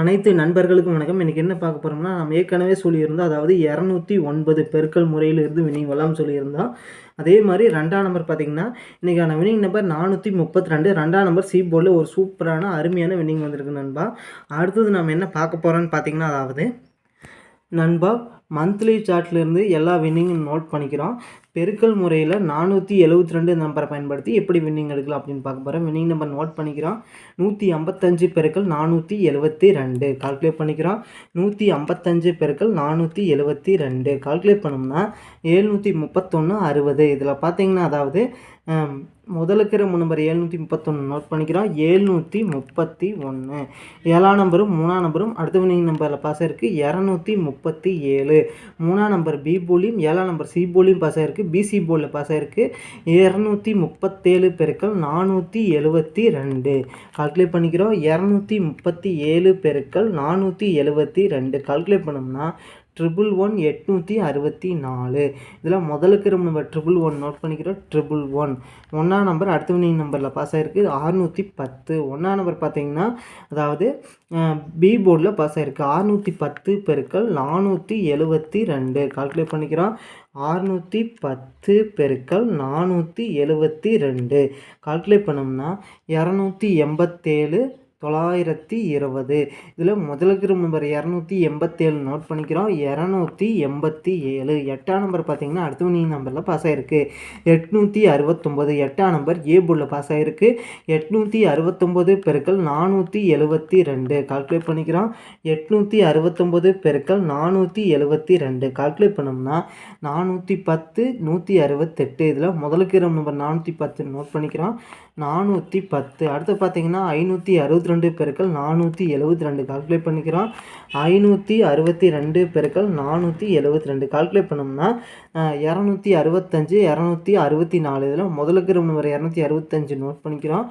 அனைத்து நண்பர்களுக்கும் வணக்கம். இன்றைக்கி என்ன பார்க்க போகிறோம்னா நம்ம ஏற்கனவே சொல்லியிருந்தோம் அதாவது இரநூத்தி ஒன்பது பெருக்கல் முறையிலிருந்து வினிங் வரலாம் சொல்லியிருந்தோம். அதே மாதிரி ரெண்டாம் நம்பர் பார்த்தீங்கன்னா இன்றைக்கான வினிங் நம்பர் நானூற்றி முப்பத்தி ரெண்டு ரெண்டாம் நம்பர் சி போர்டில் ஒரு சூப்பரான அருமையான வினிங் வந்திருக்கு நண்பா. அடுத்தது நம்ம என்ன பார்க்க போகிறோன்னு பார்த்தீங்கன்னா அதாவது நண்பா மந்த்லி சார்ட்லேருந்து எல்லா வின்னிங்கும் நோட் பண்ணிக்கிறோம். பெருக்கல் முறையில் நானூற்றி எழுபத்தி ரெண்டு நம்பரை பயன்படுத்தி எப்படி வின்னிங் எடுக்கலாம் அப்படின்னு பார்க்க போகிறோம் வின்னிங் நம்பர் நோட் பண்ணிக்கிறோம். நூற்றி ஐம்பத்தஞ்சு பெருக்கள் நானூற்றி எழுபத்தி ரெண்டு. கால்குலேட் பண்ணிக்கிறோம். நூற்றி ஐம்பத்தஞ்சு பெருக்கள் நானூற்றி எழுபத்தி ரெண்டு. கால்குலேட் பண்ணோம்னா எழுநூற்றி முப்பத்தொன்று அறுபது. இதில் பார்த்தீங்கன்னா அதாவது முதலுக்கிற நம்பர் ஏழ்நூற்றி முப்பத்தொன்று நோட் பண்ணிக்கிறோம். எழுநூற்றி முப்பத்தி ஒன்று ஏழாம் நம்பரும் மூணாம் நம்பரும் அடுத்த வினிங் நம்பரில் பாஸ் இருக்குது இரநூத்தி முப்பத்தி ஏழு. மூணாம் நம்பர் பி போலியும் ஏழாம் நம்பர் சி போலியும் பாஸ் ஆகிருக்கு பிசி போலில் பாஸ் ஆகிருக்கு இரநூத்தி முப்பத்தேழு பெருக்கள் நானூற்றி எழுபத்தி ரெண்டு. கால்குலேட் பண்ணிக்கிறோம். இரநூத்தி முப்பத்தி ஏழு பெருக்கள் நானூற்றி எழுபத்தி ரெண்டு. கால்குலேட் பண்ணோம்னா ட்ரிபிள் ஒன் எட்நூற்றி அறுபத்தி நாலு. இதில் முதலுக்கு நம்ம ட்ரிபிள் ஒன் நோட் பண்ணிக்கிறோம். ட்ரிபிள் ஒன் ஒன்றாம் நம்பர் அடுத்த வினிங் நம்பரில் பாஸ் ஆகிருக்கு அறுநூற்றி பத்து. ஒன்றாம் நம்பர் பார்த்தீங்கன்னா அதாவது பி போர்டில் பாஸ் ஆகிருக்கு அறுநூற்றி பத்து பெருக்கள் நானூற்றி எழுபத்தி ரெண்டு. கால்குலேட் பண்ணிக்கிறோம். அறுநூற்றி பத்து பெருக்கள் நானூற்றி எழுபத்தி ரெண்டு. கால்குலேட் பண்ணோம்னா இரநூத்தி எண்பத்தேழு தொள்ளாயிரத்தி இருபது. இதில் முதலுக்கு நம்பர் இரநூத்தி எண்பத்தேழு நோட் பண்ணிக்கிறோம். இரநூத்தி எண்பத்தி ஏழு. எட்டாம் நம்பர் பார்த்தீங்கன்னா அடுத்த நம்பரில் பாஸ் ஆகிருக்கு எட்நூற்றி அறுபத்தொம்போது. எட்டாம் நம்பர் ஏ பாஸ் ஆகிருக்கு எட்நூற்றி அறுபத்தொம்போது பெருக்கள் நானூற்றி எழுபத்தி ரெண்டு. கால்குலேட் பண்ணிக்கிறோம். எட்நூற்றி அறுபத்தொம்போது பெருக்கள் நானூற்றி எழுபத்தி ரெண்டு. கால்குலேட் பண்ணோம்னா நானூற்றி பத்து நூற்றி அறுபத்தெட்டு. இதில் முதலுக்கு நம்பர் நானூற்றி பத்து நோட் பண்ணிக்கிறோம். நானூற்றி பத்து. அடுத்து பார்த்தீங்கன்னா ஐநூற்றி அறுபத்தி ரெண்டு பெருக்கள் நானூற்றி எழுபத்தி ரெண்டு. கால்குலேட் பண்ணிக்கிறோம். ஐநூற்றி அறுபத்தி ரெண்டு பெருக்கள் நானூற்றி எழுபத்தி ரெண்டு. கால்குலேட் பண்ணோம்னா இரநூத்தி அறுபத்தஞ்சு இரநூத்தி அறுபத்தி நாலு. இதில் முதலுக்கு நம்பர் இரநூத்தி அறுபத்தஞ்சு நோட் பண்ணிக்கிறோம்.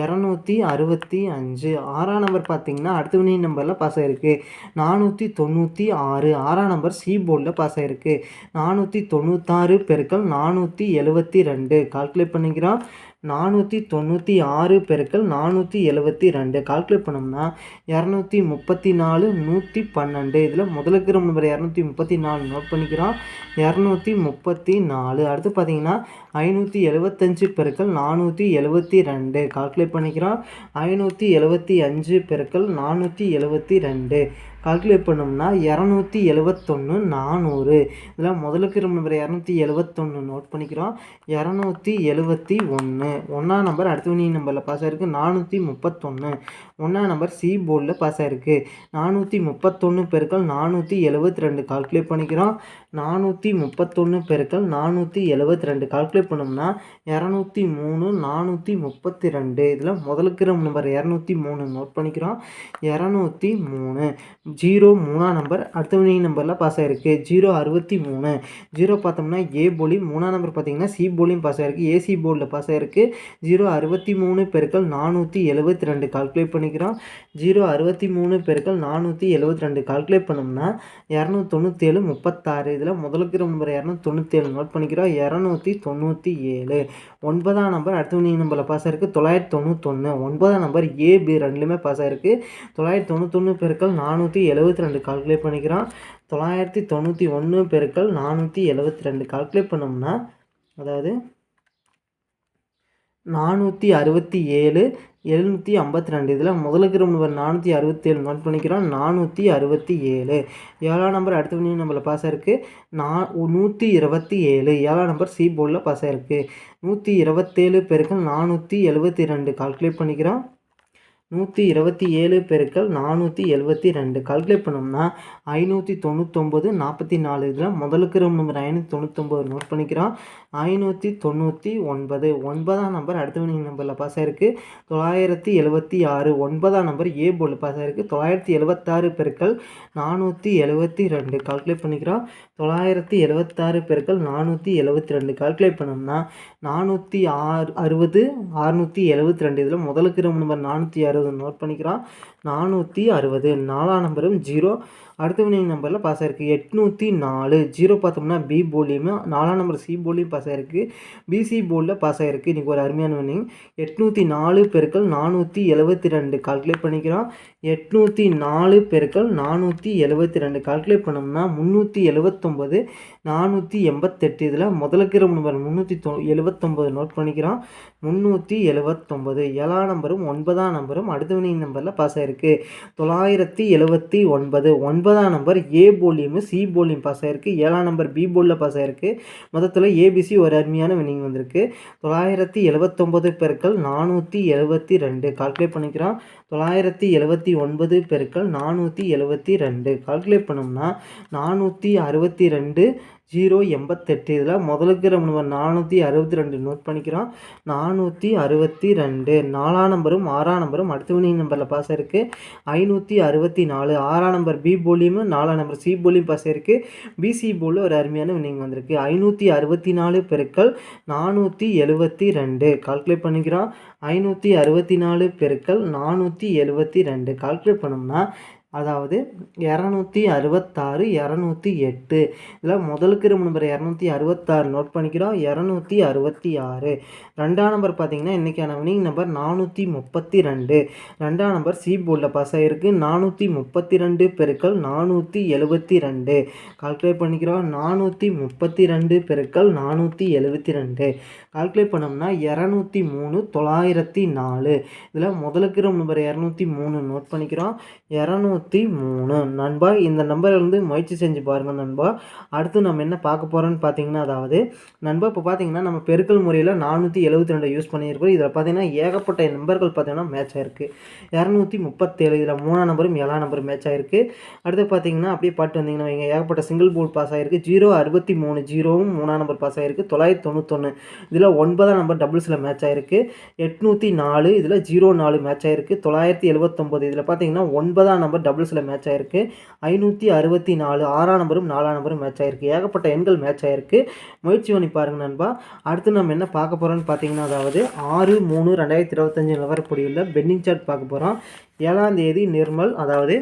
இரநூத்தி அறுபத்தி அஞ்சு. ஆறாம் நம்பர் பார்த்தீங்கன்னா அடுத்த வினை நம்பரில் பாஸ் ஆகிருக்கு நானூற்றி தொண்ணூற்றி ஆறு. ஆறாம் நம்பர் சி போர்டில் பாஸ் ஆகிருக்கு நானூற்றி தொண்ணூத்தாறு பெருக்கள் நானூற்றி எழுபத்தி ரெண்டு. கால்குலேட் பண்ணிக்கிறோம். நானூற்றி தொண்ணூற்றி ஆறு பெருக்கள் நானூற்றி எழுபத்தி ரெண்டு. கால்குலேட் பண்ணோம்னா இரநூத்தி முப்பத்தி நாலு நூற்றி பன்னெண்டு. இதில் முதலுக்கு நம்பர் இரநூத்தி முப்பத்தி நாலு நோட் பண்ணிக்கிறோம். இரநூத்தி முப்பத்தி நாலு. அடுத்து பார்த்தீங்கன்னா ஐநூற்றி எழுபத்தஞ்சு பெருக்கள் நானூற்றி எழுபத்தி ரெண்டு. கால்குலேட் பண்ணிக்கிறோம். ஐநூற்றி எழுபத்தி அஞ்சு பெருக்கள் நானூற்றி எழுபத்தி ரெண்டு. கால்குலேட் பண்ணோம்னா இரநூத்தி எழுவத்தொன்று நானூறு. இதில் முதலுக்கு நம்பர் இரநூத்தி எழுவத்தொன்று நோட் பண்ணிக்கிறோம். இரநூத்தி எழுபத்தி ஒன்று ஒன்றாம் நம்பர் அடுத்த வினி நம்பரில் பாஸ் ஆகிருக்கு நானூற்றி முப்பத்தொன்று ஒன்றாம் நம்பர் சி போர்டில் பாஸ் ஆகிருக்கு நானூற்றி முப்பத்தொன்று பெருக்கள் நானூற்றி எழுபத்தி ரெண்டு. கால்குலேட் பண்ணிக்கிறோம். நானூற்றி முப்பத்தொன்று பெருக்கள் நானூற்றி எழுபத்தி ரெண்டு. கால்குலேட் பண்ணோம்னா இரநூத்தி மூணு நானூற்றி முப்பத்தி ரெண்டு. இதில் முதலுக்கு நம்பர் இரநூத்தி மூணு நோட் பண்ணிக்கிறோம். இரநூத்தி மூணு. ஜீரோ மூணாம் நம்பர் அடுத்த நம்பரில் பாஸ் ஆகிருக்கு ஜீரோ அறுபத்தி மூணு. ஜீரோ பார்த்தோம்னா ஏ போலி மூணாம் நம்பர் பார்த்தீங்கன்னா சி போலியும் பாஸ் ஆகிருக்கு ஏசி போர்டில் பாஸ் ஆகிருக்கு ஜீரோ அறுபத்தி மூணு பெருக்கள் நானூற்றி எழுபத்தி ரெண்டு. கால்குலேட் பண்ணிக்கிறோம். ஜீரோ அறுபத்தி மூணு பெருக்கள் நானூற்றி எழுபத்தி ரெண்டு. கால்குலேட் பண்ணோம்னா இரநூத்தி தொண்ணூற்றி முப்பத்தாறு. இதில் முதலுக்கு நம்பர் இரநூத்தி தொண்ணூற்றேழு நோட் பண்ணிக்கிறோம். இரநூத்தி தொண்ணூற்றி ஏழு. ஒன்பதாம் நம்பர் அடுத்த நம்பரில் பாஸ் ஆகிருக்கு தொள்ளாயிரத்தி தொண்ணூத்தொன்று ஒன்பதாம் நம்பர் ஏ பி ரெண்டுலேயுமே பாஸ் ஆகிருக்கு தொள்ளாயிரத்தி தொண்ணூத்தொன்று பெருக்கள் நானூற்றி நானூற்றி எழுபத்தி ரெண்டு கால்குலேட் பண்ணிக்கிறான் தொள்ளாயிரத்தி தொண்ணூற்றி ஒன்று பெருக்கள் நானூற்றி எழுபத்தி ரெண்டு கால்குலேட் பண்ணோம்னா அதாவது நானூற்றி அறுபத்தி ஏழு எழுநூற்றி ஐம்பத்தி ரெண்டு. இதில் முதலுக்கு நம்பர் நானூற்றி அறுபத்தி ஏழு நோட் பண்ணிக்கிறோம். நானூற்றி அறுபத்தி ஏழு. ஏழாம் நம்பர் அடுத்த பண்ணி நம்மளை பாஸ் ஆயிருக்கு. நா நூற்றி இருபத்தி ஏழு. ஏழாம் நம்பர் சி போர்டில் பாஸ் ஆயிருக்கு. நூற்றி இருபத்தேழு பெருக்கள் நானூற்றி எழுபத்தி ரெண்டு கால்குலேட் பண்ணிக்கிறோம். நூற்றி இருபத்தி ஏழு பெருக்கள் நானூற்றி எழுபத்தி ரெண்டு. கால்குலேட் பண்ணோம்னா ஐநூற்றி தொண்ணூத்தொம்பது நாற்பத்தி நாலு இதில் முதலுக்கு நம்பர் ஐநூற்றி தொண்ணூத்தொம்பது நோட் பண்ணிக்கிறோம். ஐநூற்றி தொண்ணூற்றி ஒன்பது. ஒன்பதாம் நம்பர் அடுத்த வினிங் நம்பரில் பாஸ் ஆயிருக்கு. தொள்ளாயிரத்தி எழுபத்தி ஆறு. ஒன்பதாம் நம்பர் ஏ போர்டில் பாஸ் ஆயிருக்கு. தொள்ளாயிரத்தி எழுபத்தாறு பெருக்கள் நானூற்றி எழுபத்தி ரெண்டு. கால்குலேட் பண்ணிக்கிறோம். தொள்ளாயிரத்தி எழுபத்தாறு பெருக்கள் நானூற்றி எழுபத்தி ரெண்டு. கால்குலேட் பண்ணோம்னா நானூற்றி ஆறு அறுபது அறுநூற்றி எழுபத்தி ரெண்டு இதில் முதலுக்கு நம்பர் நானூற்றி அறுபது நோட் பண்ணிக்கிறோம். நானூற்றி அறுபது. நாலாம் நம்பரும் ஜீரோ. அடுத்த வினை நம்பரில் பாஸ் ஆயிருக்கு. எட்நூற்றி நாலு. ஜீரோ பார்த்தோம்னா பி போலியும் நாலாம் நம்பர் சி போலியும் பாஸ் ஆயிருக்கு. பிசி போர்டில் பாஸ் ஆயிருக்கு. இன்றைக்கி ஒரு அருமையான வினிங் எட்நூற்றி நாலு பெருக்கள் நானூற்றி எழுபத்தி ரெண்டு. கால்குலேட் பண்ணிக்கிறோம். எட்நூற்றி நாலு பெருக்கள் நானூற்றி எழுபத்தி ரெண்டு. கால்குலேட் பண்ணோம்னா முந்நூற்றி எழுபத்தொம்பது நானூற்றி எண்பத்தெட்டு. இதில் முதலுக்கிற நம்பர் முந்நூற்றி தொ எழுபத்தொம்பது நோட் பண்ணிக்கிறோம். முந்நூற்றி எழுபத்தொம்பது ஏழாம் நம்பரும் ஒன்பதாம் நம்பரும் அடுத்த வினை நம்பரில் பாஸ் ஆயிருக்கு. தொள்ளாயிரத்தி எழுபத்தி ஒன்பது ஒன்பதாம் நம்பர் ஏ போலியும் சி போலியும் பாஸ் ஆயிருக்கு. ஏழாம் நம்பர் பி போலில் பாஸ் ஆயிருக்கு. மொத்தத்தில் ஏபிசி ஒரு அருமையான வினிங் வந்திருக்கு. தொள்ளாயிரத்தி எழுபத்தொம்பது பெருக்கள் நானூற்றி எழுபத்தி ரெண்டு. கால்குலேட் பண்ணிக்கிறோம். தொள்ளாயிரத்தி எழுபத்தி ஒன்பது பெருக்கள் நானூற்றி எழுபத்தி ரெண்டு. கால்குலேட் பண்ணோம்னா நானூற்றி அறுபத்தி ரெண்டு ஜீரோ எண்பத்தெட்டு. இதில் முதலுக்கு நம்ம நானூற்றி அறுபத்தி ரெண்டு நோட் பண்ணிக்கிறோம். நானூற்றி அறுபத்தி ரெண்டு. நாலாம் நம்பரும் ஆறாம் நம்பரும் அடுத்த வினிங் நம்பரில் பாஸ் இருக்குது ஐநூற்றி அறுபத்தி நாலு. ஆறாம் நம்பர் பி போலியும் நாலாம் நம்பர் சி போலியும் பாஸ் இருக்குது பிசி போலில் ஒரு அருமையான வினிங் வந்திருக்கு. ஐநூற்றி அறுபத்தி நாலு பெருக்கள் நானூற்றி எழுபத்தி ரெண்டு. கால்குலேட் பண்ணிக்கிறோம். ஐநூற்றி அறுபத்தி நாலு பெருக்கள் நானூற்றி எழுபத்தி ரெண்டு. கால்குலேட் பண்ணோம்னா அதாவது இரநூத்தி அறுபத்தாறு இரநூத்தி எட்டு. இதில் முதலுக்கு நம்பர் இரநூத்தி அறுபத்தாறு நோட் பண்ணிக்கிறோம். இரநூத்தி அறுபத்தி ஆறு. ரெண்டாம் நம்பர் பார்த்தீங்கன்னா இன்றைக்கான வினிங் நம்பர் நானூற்றி முப்பத்தி ரெண்டு ரெண்டாம் நம்பர் சி போர்டில் பாஸ் ஆகிருக்கு நானூற்றி முப்பத்தி ரெண்டு பெருக்கள் நானூற்றி எழுபத்தி ரெண்டு கால்குலேட் பண்ணிக்கிறோம். நானூற்றி முப்பத்தி ரெண்டு பெருக்கள் நானூற்றி எழுபத்தி ரெண்டு கால்குலேட் பண்ணோம்னா இரநூத்தி மூணு தொள்ளாயிரத்தி நாலு. இதில் முதலுக்கு நம்பர் இரநூத்தி மூணு நோட் பண்ணிக்கிறோம். இரநூத்தி இரநூத்தி மூணு. நண்பா இந்த நம்பர்லேருந்து வந்து முயற்சி செஞ்சு பாருங்கள் நண்பா. அடுத்து நம்ம என்ன பார்க்க போகிறோம்னு பார்த்தீங்கன்னா அதாவது நண்பா இப்போ பார்த்தீங்கன்னா நம்ம பெருக்கல் முறையில் நானூற்றி எழுபத்தி ரெண்டு யூஸ் பண்ணியிருக்கோம் இதில் பார்த்தீங்கன்னா ஏகப்பட்ட நம்பர்கள் பார்த்தீங்கன்னா மேட்ச் ஆயிருக்கு. இரநூத்தி முப்பத்தேழு இதில் மூணாம் நம்பரும் ஏழாம் நம்பரும் மேட்ச் ஆயிருக்கு. அடுத்து பார்த்தீங்கன்னா அப்படியே பாட்டு வந்தீங்கன்னா இங்கே ஏகப்பட்ட சிங்கிள் போர்ட் பாஸ் ஆயிருக்கு. ஜீரோ அறுபத்தி மூணு ஜீரோவும் மூணாம் நம்பர் பாஸ் ஆயிருக்கு. தொள்ளாயிரத்தி தொண்ணூத்தொன்று இதில் ஒன்பதாம் நம்பர் டபுள்ஸில் மேட்ச் ஆயிருக்கு. எட்நூற்றி நாலு இதில் ஜீரோ நாலு மேட்ச் ஆயிருக்கு. தொள்ளாயிரத்தி எழுபத்தொம்போது இதில் பார்த்தீங்கன்னா ஒன்பதாம் நம்பர் டபுள்ஸில் மேட்ச் ஆகிருக்கு ஐநூற்றி அறுபத்தி நாலு ஆறாம் நம்பரும் நாலாம் நம்பரும் மேட்ச் ஆகிருக்கு ஏகப்பட்ட எண்கள் மேட்ச் ஆகிருக்கு முயற்சி பண்ணி பாருங்கள் நண்பா. அடுத்து நம்ம என்ன பார்க்க போகிறோம்னு பார்த்தீங்கன்னா அதாவது ஆறு மூணு ரெண்டாயிரத்தி இருபத்தஞ்சு நிலவரப்படியுள்ள பென்னிங் சார்ட் பார்க்க போகிறோம் ஏழாம் தேதி நிர்மல் அதாவது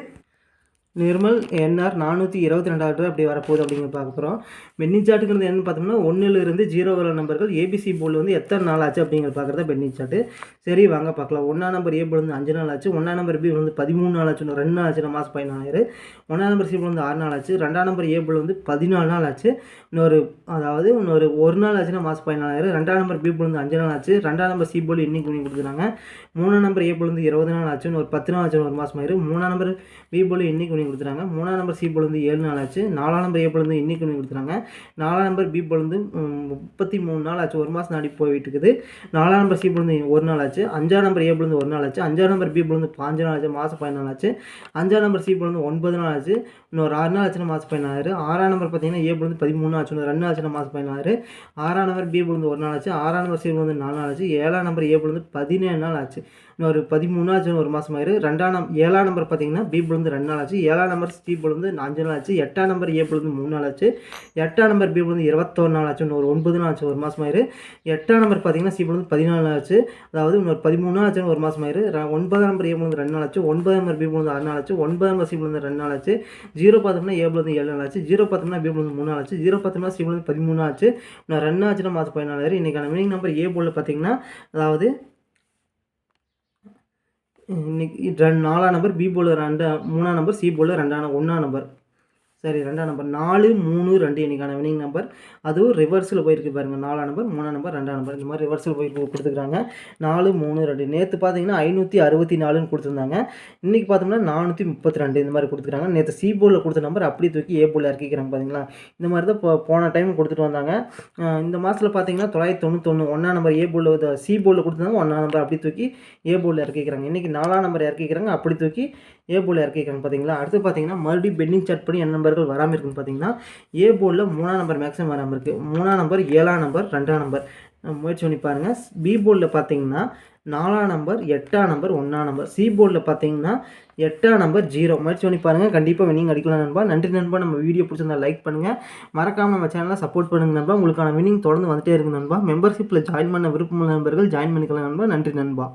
நிர்மல் என்ஆர் நானூற்றி இருபத்தி ரெண்டாவது அப்படி வரப்போகுது அப்படிங்கிற பார்க்க போகிறோம் பென்னி சாட்டுங்கிறது என்னன்னு பார்த்தோம்னா ஒன்றிலிருந்து ஜீரோ வர நம்பர்கள் ஏபிசி போல் வந்து எத்தனை நாள் ஆச்சு அப்படிங்கிற பார்க்குறத பென்னி சாட்டு சரி வாங்க பார்க்கலாம் ஒன்றா நம்பர் ஏ போல் வந்து அஞ்சு நாள் ஆச்சு. ஒன்றா நம்பர் பி வந்து பதிமூணு நாள் ஆச்சு. ரெண்டு நாள் ஆச்சு. மாதம் பதினாலாயிரம் ஒன்றா நம்பர் சி போல் வந்து ஆறு நாள் ஆச்சு. ரெண்டாம் நம்பர் ஏ போல் வந்து பதினாலு நாள் ஆச்சு. இன்னொரு அதாவது இன்னொரு ஒரு நாள் ஆச்சுன்னா மாதம் பதினாலாயிரம். ரெண்டாம் நம்பர் பி போல் வந்து அஞ்சு நாள் ஆச்சு. ரெண்டாம் நம்பர் சி போல் இன்னைக்கு பண்ணி கொடுக்குறாங்க. மூணாம் நம்பர் ஏ போல் வந்து இருபது நாள் ஆச்சு. ஒரு பத்து நாள் ஆச்சு. ஒரு மாதம் ஆயிரும். மூணாம் நம்பர் பி போல் இன்னைக்கு பண்ணி கொடுத்துறாங்க மூணாம் நம்பர் சி போல் ஏழு நாள் ஆச்சு நாலாம் நம்பர் ஏ போல் வந்து இன்னைக்கு பண்ணி கொடுத்துறாங்க நாலாம் நம்பர் பி போல் முப்பத்தி மூணு நாள் ஆச்சு ஒரு மாதம் நாடி போயிட்டு இருக்குது நாலாம் நம்பர் சி போல் ஒரு நாள் ஆச்சு அஞ்சாம் நம்பர் ஏ போல் ஒரு நாள் ஆச்சு அஞ்சாம் நம்பர் பி போல் பாஞ்சு நாள் ஆச்சு மாதம் பதினாலு ஆச்சு அஞ்சாம் நம்பர் சி போல் வந்து ஒன்பது நாள் ஆச்சு இன்னொரு ஆறு நாள் ஆச்சுன்னா மாதம் பதினாறு ஆறாம் நம்பர் பார்த்தீங்கன்னா ஏ போல் வந்து பதிமூணு ஆச்சு இன்னொரு ரெண்டு ஆச்சுன்னா மாதம் பதினாறு ஆறாம் நம்பர் பி போல் ஒரு நாள் ஆச்சு ஆறாம் நம்பர் சி போல் வந்து நாலு நாள் ஆச்சு ஏழாம் நம்பர் ஏ போல் வந்து பதினேழு நாள் ஆச்சு இன்னொரு பதிமூணு ஆச்சு ஒரு மாதம் ஆயிரு ரெண்டாம் ஏழாம் நம்பர் பார்த்தீங்கன்னா பி போல் வந்து ரெண்டு நாள் ஆச்சு ஏழாம் நம்பர் சி பொழுது வந்து அஞ்சு நாள் ஆச்சு எட்டாம் நம்பர் ஏ பொழுது வந்து மூணு நாள் ஆச்சு எட்டாம் நம்பர் பி பொழுது வந்து நாள் ஆச்சு இன்னொரு ஒன்பது நாள் ஆச்சு ஒரு மாதம் ஆயிரு எட்டாம் நம்பர் பார்த்தீங்கன்னா சி பொழுது வந்து பதினாலு நாள் ஆச்சு அதாவது இன்னொரு பதிமூணு நாள் ஆச்சுன்னு ஒரு மாதம் ஆயிரு ஒன்பதாம் நம்பர் ஏ பொழுது வந்து ரெண்டு நாள் ஆச்சு ஒன்பதாம் நம்பர் பி பொழுது வந்து ஆறு நாள் ஆச்சு ஒன்பதாம் நம்பர் சி பொழுது வந்து ரெண்டு நாள் ஆச்சு ஜீரோ பார்த்தோம்னா ஏ பொழுது வந்து ஏழு நாள் ஆச்சு ஜீரோ பார்த்தோம்னா பி பொழுது வந்து மூணு நாள் ஆச்சு ஜீரோ பார்த்தோம்னா சி பொழுது வந்து பதிமூணு ஆச்சு நான் ரெண்டு ஆச்சுன்னா மாதம் பதினாலாயிரம் இன்றைக்கான மீனிங் நம்பர் ஏ பொழுது பார்த்தீங்கன்னா அதாவது இன்னைக்கு ரெண்டு நாலாம் நம்பர் பி போல் ரெண்டு மூணாம் நம்பர் சி போல் ரெண்டாம் ஒன்றாம் நம்பர் சரி ரெண்டாம் நம்பர் நாலு மூணு ரெண்டு இன்றைக்கான வினிங் நம்பர் அதுவும் ரிவர்ஸில் போயிருக்கு பாருங்கள் நாலாம் நம்பர் மூணாம் நம்பர் ரெண்டாம் நம்பர் இந்த மாதிரி ரிவர்ஸில் போய் கொடுத்துருக்காங்க. நாலு மூணு ரெண்டு. நேற்று பார்த்தீங்கன்னா ஐநூற்றி அறுபத்தி நாலுன்னு கொடுத்துருந்தாங்க. இன்றைக்கி பார்த்தோம்னா நானூற்றி முப்பத்தி ரெண்டு இந்த மாதிரி கொடுத்துருக்காங்க. நேற்று சி போர்டில் கொடுத்த நம்பர் அப்படி தூக்கி ஏ போர்டில் இறக்கிக்கிறாங்க பார்த்தீங்களா இந்த மாதிரி தான் இப்போ போன டைம் கொடுத்துட்டு வந்தாங்க. இந்த மாதத்தில் பார்த்தீங்கன்னா தொள்ளாயிரத்தி தொண்ணூத்தொன்று ஒன்றாம் நம்பர் ஏ போர்டில் சி போர்டில் கொடுத்துருந்தாங்க. ஒன்றாம் நம்பர் அப்படி தூக்கி ஏ போர்டில் இறக்கிக்கிறாங்க. இன்றைக்கி நாலாம் நம்பர் இறக்கிக்கிறாங்க. அப்படி தூக்கி ஏ போர்டில் இறக்கிக்கிறாங்க பார்த்தீங்களா அடுத்து பார்த்தீங்கன்னா மறுபடியும் பெண்டிங் சார்ட் பண்ணி என் நம்பர்கள் வராமல் இருக்குன்னு பார்த்தீங்கன்னா ஏ போர்டில் மூணாம் நம்பர் மேக்ஸிமம் வராமல் இருக்குது மூணாம் நம்பர் ஏழாம் நம்பர் ரெண்டாம் நம்பர் முயற்சி பண்ணி பாருங்கள் பி போர்டில் பார்த்தீங்கன்னா நாலாம் நம்பர் எட்டாம் நம்பர் ஒன்றாம் நம்பர் சி போர்டில் பார்த்தீங்கன்னா எட்டாம் நம்பர் ஜீரோ முயற்சி பண்ணி பாருங்கள் கண்டிப்பாக வினிங் அடிக்கலாம் நண்பா. நன்றி நண்பா. நம்ம வீடியோ பிடிச்சிருந்தா லைக் பண்ணுங்கள் மறக்காமல் நம்ம சேனலில் சப்போர்ட் பண்ணுங்கள் நண்பா. உங்களுக்கான வினிங் தொடர்ந்து வந்துட்டே இருக்கு நண்பா. மெம்பர்ஷிப்பில் ஜாயின் பண்ண விருப்பமுள்ள நண்பர்கள் ஜாயின் பண்ணிக்கலாம் நண்பா. நன்றி நண்பா.